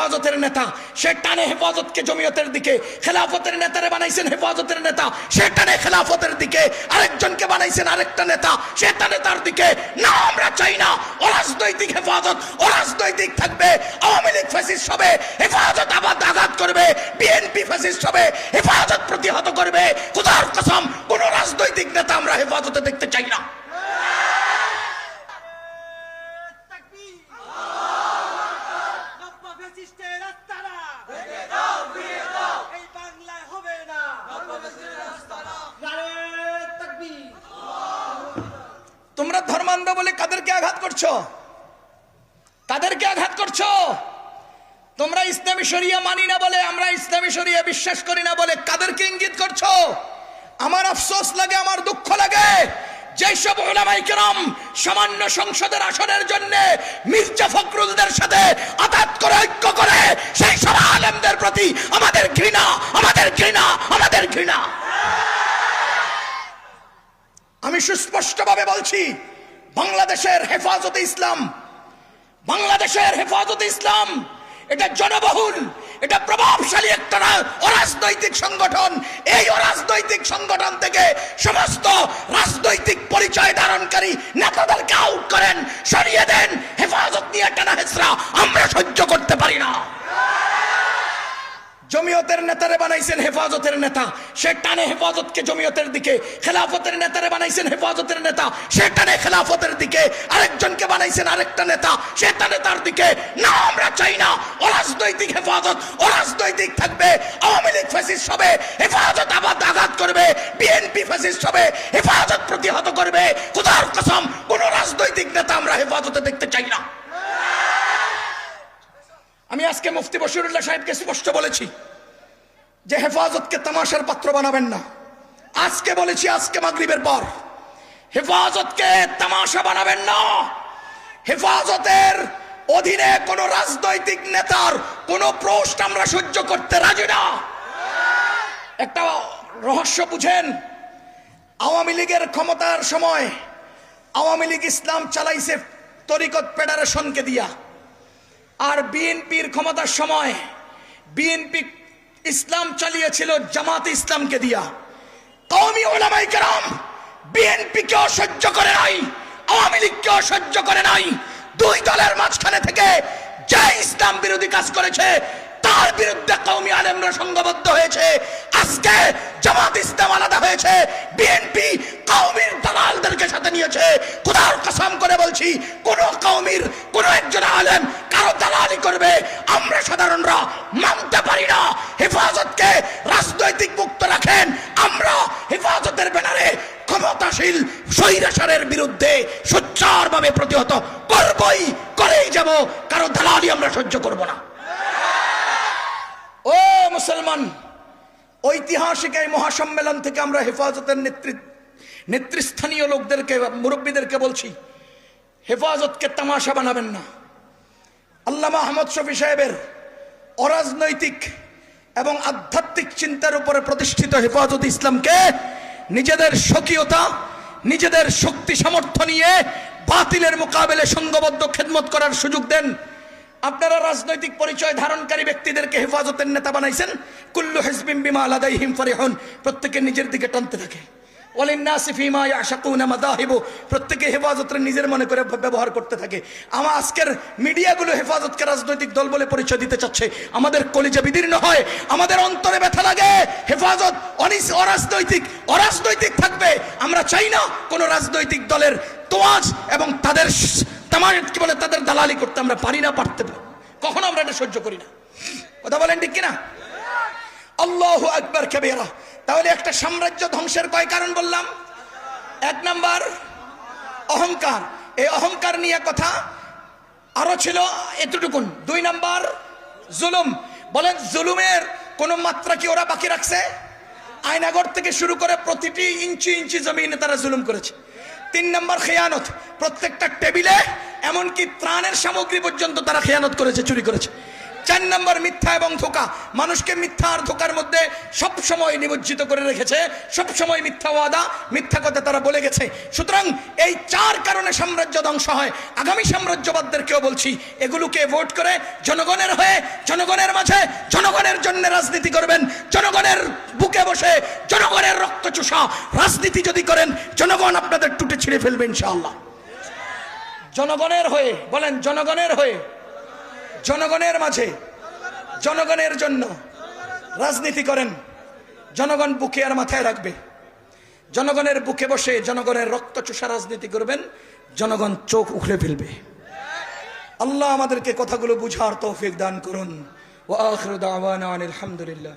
হেফাজতের নেতা। সে টানে হেফাজতকে জমিয়তের দিকে। খেলাফতের নেতারে বানাইছেন হেফাজতের নেতা। সে টানে খেলাফতের দিকে। আরেকজনকে বানাইছেন আরেকটা নেতা। সে টানে তার দিকে। না, আমরা চাই না। অরাজনৈতিক হেফাজত, অরাজনৈতিক থাকবে। আওয়ামী লীগ ফ্যাসিস্ট হবে। হেফাজত আবার আঘাত করবে। বিএনপি ফ্যাসিস্ট হবে। হেফাজত প্রতিহত করবে। খুদার কসম, কোন রাজনৈতিক নেতা আমরা হেফাজতে দেখতে চাই না নব্য ফ্যাসিস্টের রাস্তারা এই বাংলায় হবে না নারে তাকবীর তোমরা ধর্মান্ধ বলে কাদেরকে আঘাত করছ? কাদেরকে আঘাত করছ? তোমরা ইসলামী শরিয়া মানি না বলে, আমরা ইসলামী শরিয়া বিশ্বাস করি না বলে কাদেরকে ইঙ্গিত করছ? আমার আফসোস লাগে, আমার দুঃখ লাগে যেসব ওলামাই সামান্য সংসদের আসনের জন্য মির্জা ফখরুলদের সাথে আঘাত করে, ঐক্য করে, সেই সব আলেমদের প্রতি আমাদের ঘৃণা আমাদের ঘৃণা আমাদের ঘৃণা। আমি সুস্পষ্টভাবে বলছি বাংলাদেশের হেফাজতে ইসলাম, বাংলাদেশের হেফাজতে ইসলাম, এটা জনবহুল, এটা প্রভাবশালী একটা অরাজনৈতিক সংগঠন। এই অরাজনৈতিক সংগঠন থেকে সমস্ত রাজনৈতিক পরিচয় ধারণকারী নেতাদেরকে আউট করেন, সরিয়ে দেন, হেফাজত নিয়ে টানা হেসরা আমরা সহ্য করতে পারি না জমিয়তের নেতারে বানাইছেন হেফাজতের নেতা। সে টানে হেফাজতকে জমিয়তের দিকে, খেলাফতের নেতারে বানাইছেন হেফাজতের নেতা। সে টানে খেলাফতের দিকে, আরেকজনকে বানাইছেন আরেকটা নেতা। সে টানে তার দিকে, না, আমরা চাই না। অরাজনৈতিক হেফাজত, অরাজনৈতিক থাকবে। আওয়ামী লীগ ফ্যাসিস্ট হবে, হেফাজত আবার আঘাত করবে। বিএনপি ফ্যাসিস্ট হবে, হেফাজত প্রতিহত করবে। খুদার কসম, কোন রাজনৈতিক নেতা আমরা হেফাজতে দেখতে চাই না। আমি আজকে মুফতি বশিরুল্লাহ সাহেবকে স্পষ্ট বলেছি। যে হেফাজতকে তামাশার পাত্র বানাবেন না। আজকে বলেছি, আজকে মাগরিবের পর। হেফাজতকে তামাশা বানাবেন না। হেফাজতের অধীনে কোন রাজনৈতিক নেতার কোন প্রশ্ন আমরা সহ্য করতে রাজি না। একটা রহস্য বুঝেন, আওয়ামী লীগের ক্ষমতার সময় আওয়ামী লীগ ইসলাম চালাইছে তরিকত ফেডারেশনকে দিয়া। আর বিএনপির ক্ষমতার সময় বিএনপি ইসলাম চালিয়েছিল, জামাত ইসলামকে দিয়া। কওমি ওলামাই কেরাম বিএনপি কেও সহ্য করে নাই, আওয়ামী লীগকেও সহ্য করে নাই। দুই দলের মাঝখানে থেকে যে ইসলাম বিরোধী কাজ করেছে, তার বিরুদ্ধে কওমি আলেমরা সংঘবদ্ধ হয়েছে। আজকে জামাত ইসলাম আলাদা হয়েছে, বিএনপি কওমির দালালদেরকে সাথে নিয়েছে। খোদার কসম করে বলছি, কোন কওমির, কোন একজন আলেম কারও দালালি করবে, আমরা সাধারণরা মানতে পারি না। হেফাজতকে রাজনৈতিক মুক্ত রাখেন। আমরা হেফাজতের ব্যানারে ক্ষমতাশীল স্বৈরাচারের বিরুদ্ধে সোচ্চারভাবে প্রতিহত করবই, করেই যাব। কারও দালালি আমরা সহ্য করব না। ও মুসলমান, ঐতিহাসিক এই মহাসম্মেলন থেকে আমরা হেফাজতের নেতৃত্ব নেতৃস্থানীয় লোকদেরকে, মুরব্বীদেরকে বলছি, হেফাজতকে তামাশা বানাবেন না। আল্লামা আহমদ শফি সাহেবের অরাজনৈতিক এবং আধ্যাত্মিক চিন্তার উপরে প্রতিষ্ঠিত হেফাজত ইসলামকে নিজেদের স্বকীয়তা, নিজেদের শক্তি সামর্থ্য নিয়ে বাতিলের মোকাবেলে সংঘবদ্ধ খেদমত করার সুযোগ দেন। আপনারা রাজনৈতিক পরিচয় ধারণকারী ব্যক্তিদেরকে হেফাজতের নেতা বানাইছেন। কুল্লু হিজবিম বিমা আলাদাইহিম ফারিহুন। প্রত্যেকে নিজের দিকে টানতে থাকে। প্রত্যেকে হেফাজতের নিজের মনে করে ব্যবহার করতে থাকে। আমার আজকের মিডিয়াগুলো হেফাজতকে রাজনৈতিক দল বলে পরিচয় দিতে চাচ্ছে। আমাদের কলিজা বিদীর্ণ হয়। আমাদের অন্তরে ব্যথা লাগে। হেফাজত অনিস অরাজনৈতিক অরাজনৈতিক থাকবে। আমরা চাই না কোনো রাজনৈতিক দলের তোয়াজ এবং তাদের তামার কি বলে, তাদের দালালি করতে আমরা পারি না, পারতে কখনো আমরা এটা সহ্য করি না। কথা বলেন ঠিক কিনা? আল্লাহ আকবার কেবেরা। তাহলে একটা সাম্রাজ্য ধ্বংসের কয় কারণ বললাম? এক নাম্বার, অহংকার। এই অহংকার নিয়ে কথা আরও ছিল এতটুকুন। দুই নাম্বার, জুলুম। বলেন, জুলুমের কোন মাত্রা কি ওরা বাকি রাখছে? আয়নাগর থেকে শুরু করে প্রতিটি ইঞ্চি ইঞ্চি জমিনে তারা জুলুম করেছে। তিন নম্বর, খেয়ানত। প্রত্যেকটা টেবিলে এমনকি ত্রাণের সামগ্রী পর্যন্ত তারা খেয়ানত করেছে, চুরি করেছে। চার নম্বর মিথ্যা এবং ধোকা। মানুষকে মিথ্যা আর ধোকার মধ্যে সব সময় নিমজ্জিত করে রেখেছে সব সময় মিথ্যা ওয়াদা, মিথ্যা কথা তারা বলে গেছে। সুতরাং এই চার কারণে সাম্রাজ্য ধ্বংস হয়। আগামী সাম্রাজ্যবাদদেরকেও বলছি, এগুলোকে ভোট করে জনগণের হয়ে, জনগণের মাঝে, জনগণের জন্য রাজনীতি করবেন, জনগণের বুকে বসে, জনগণের রক্ত চুষা রাজনীতি যদি করেন, জনগণ আপনাদের টুটে ছিঁড়ে ফেলবে ইনশাআল্লাহ। জনগণের হয়ে, বলেন জনগণের হয়ে জনগণের মাঝে, জনগণের জন্য রাজনীতি করেন, জনগণ বুকে আর মাথায় রাখবে। জনগণের বুকে বসে জনগণের রক্ত চুষা রাজনীতি করবেন, জনগণ চোখ উখড়ে ফেলবে। আল্লাহ আমাদেরকে কথাগুলো বুঝার তৌফিক দান করুন। ও আখরুদ আলহামদুলিল্লাহ